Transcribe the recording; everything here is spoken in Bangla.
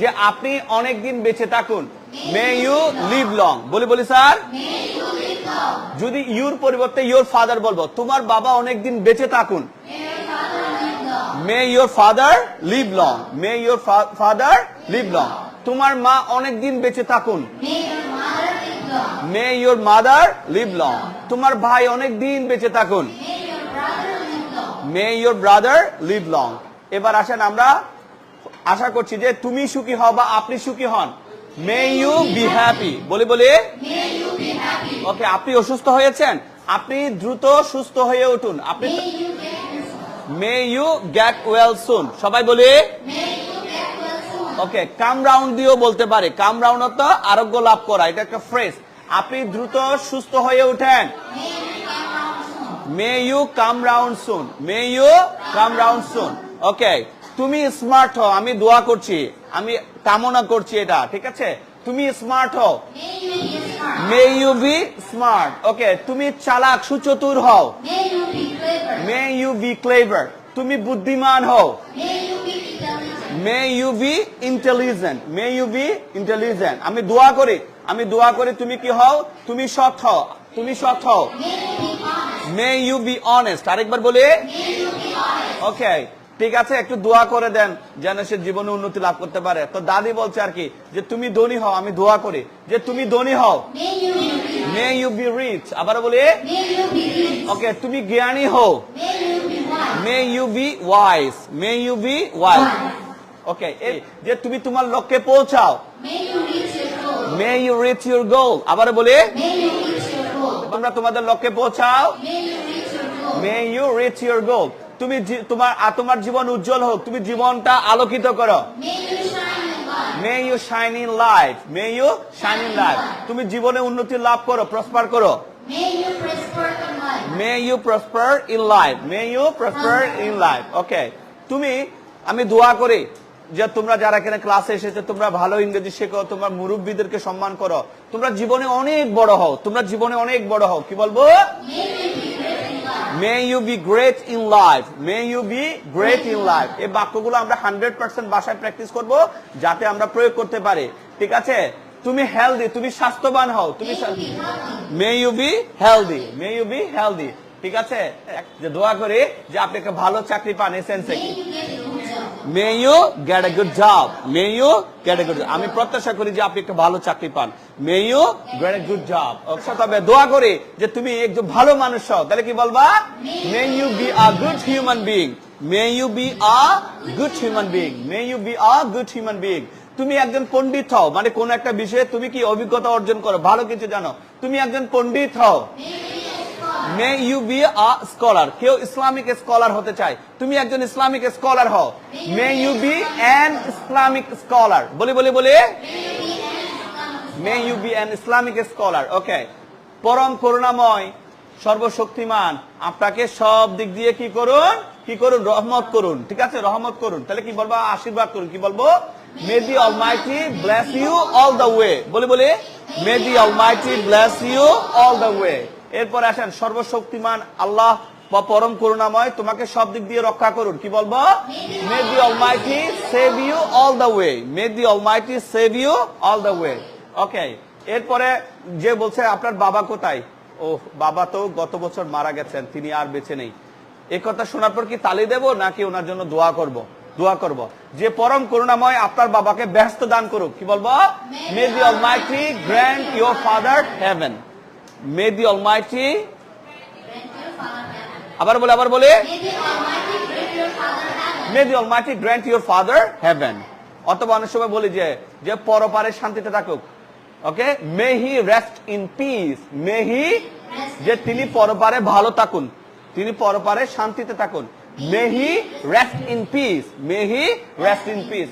যে আপনি অনেক দিন বেঁচে থাকুন। মে ইউ লিভ লং বলি বলি স্যার? যদি ইউর পরিবর্তে ইউর ফাদার বলব তোমার বাবা অনেক দিন বেঁচে থাকুন। May your father live long may your father live long তোমার মা অনেক দিন বেঁচে থাকুন। May your mother live long তোমার ভাই অনেক দিন বেঁচে থাকুন। May your brother live long এবার আসেন আমরা আশা করছি যে তুমি সুখী হও বা আপনি সুখী হন। মে ইউ বি হ্যাপি বলে বলে। ওকে আপনি অসুস্থ হয়েছেন। আপনি দ্রুত সুস্থ হয়ে উঠুন। আপনি may you get well soon সবাই বলে। ওকে কাম রাউন্ড দিয়েও বলতে পারে। কাম রাউন্ড অর্থ আরোগ্য লাভ করা। এটা একটা ফ্রেজ আপনি দ্রুত সুস্থ হয়ে উঠেন। May you come round soon may you come round soon okay তুমি স্মার্ট হও আমি দোয়া করছি আমি কামনা করছি এটা ঠিক আছে? তুমি স্মার্ট হও। May you be smart okay তুমি চালাক সুচতুর হও। মে ইউ বি ক্লেভার তুমি বুদ্ধিমান হও। May you be intelligent may you be intelligent আমি দোয়া করি আমি দোয়া করি তুমি কি হও? তুমি সৎ হও তুমি সৎ হও। মে ইউ বি অনেস্ট আরেকবার বলি। ওকে ঠিক আছে একটু দোয়া করে দেন যেন সে জীবনে উন্নতি লাভ করতে পারে তো দাদি বলছে আর কি যে তুমি ধনী হও আমি দোয়া করি যে তুমি ধনী হও মে ইউ বি রিচ আবার বলি ওকে তুমি জ্ঞানী হও may you be wise may you be wise okay যে তুমি তোমার লক্ষ্যে পৌঁছাও may you reach your goal আবার বলি তোমরা তোমাদের লক্ষ্যে পৌঁছাও may you reach your goal তুমি তোমার তোমার জীবন উজ্জ্বল হোক তুমি জীবনটা আলোকিত করো। May you shine in life may you shine in life তুমি জীবনে উন্নতি লাভ করো প্রসপার করো। May you prosper in life may you prosper in life okay তুমি আমি দোয়া করি যে তোমরা যারা এখানে ক্লাসে এসেছে তোমরা ভালো ইংরেজি শেখো তোমরা মুরব্বীদেরকে সম্মান করো। তোমরা জীবনে অনেক বড় হও তোমরা জীবনে অনেক বড় হও। কি বলব? May you be great in life may you be great in life এই বাক্যগুলো আমরা হান্ড্রেড পার্সেন্ট বাসায় প্র্যাকটিস করব যাতে আমরা প্রয়োগ করতে পারি। ঠিক আছে? তুমি হেলদি তুমি স্বাস্থ্যবান হও। তুমি may you be healthy may you be healthy ঠিক আছে? যে দোয়া করে যে আপনি একটা ভালো চাকরি পান এসেন্সে may you get a good job may you get a good আমি প্রত্যাশা করি যে আপনি একটা ভালো চাকরি পান। May you get a good job তবে দোয়া করি যে তুমি একজন ভালো মানুষ হও। তাহলে কি বলবা? May you be a good human being may you be a good human being may you be a good human being তুমি একজন পণ্ডিত হও। মানে কোন একটা বিষয়ে তুমি কি অভিজ্ঞতা অর্জন করো? ভালো কিছু জানো? তুমি একজন পণ্ডিত হও। May you be a scholar কেউ ইসলামিক স্কলার হতে চায়। তুমি একজন ইসলামিক স্কলার হও। May you be an Islamic scholar বলি বলি বলি। May you be an Islamic scholar okay পরম করুণাময় সর্বশক্তিমান আপনাকে সব দিক দিয়ে কি করুন? কি করুন? রহমত করুন। ঠিক আছে? রহমত করুন। তাহলে কি বলব? আশীর্বাদ করুন। কি বলব? May the almighty bless you all the way বলে বলে। May the almighty bless you all the way এরপর আসেন সর্বশক্তিমান আল্লাহ বা পরম করুণাময় তোমাকে সব দিক দিয়ে রক্ষা করুন। কি বলব? May the almighty save you all the way may the almighty save you all the way okay এরপরে যে বলছে আপনার বাবা কোথায়? ও বাবা তো গত বছর মারা গেছেন তিনি আর বেঁচে নেই। এ কথা শোনার পর কি তালি দেব নাকি ওনার জন্য দোয়া করব? দোয়া করব। যে পরম করুণাময় আপনার বাবাকে ব্যস্ত দান করুক কি বলব? May the almighty grant your father heaven may the almighty আবার বলে আবার বলে may almighty grant your father heaven অথবা অনেক সময় বলি যে যে পরপারে শান্তিতে থাকুক okay may he rest in peace may he যে তিনি পরপারে ভালো থাকুন, তিনি পরপারে শান্তিতে থাকুন। May he rest in peace may he rest in peace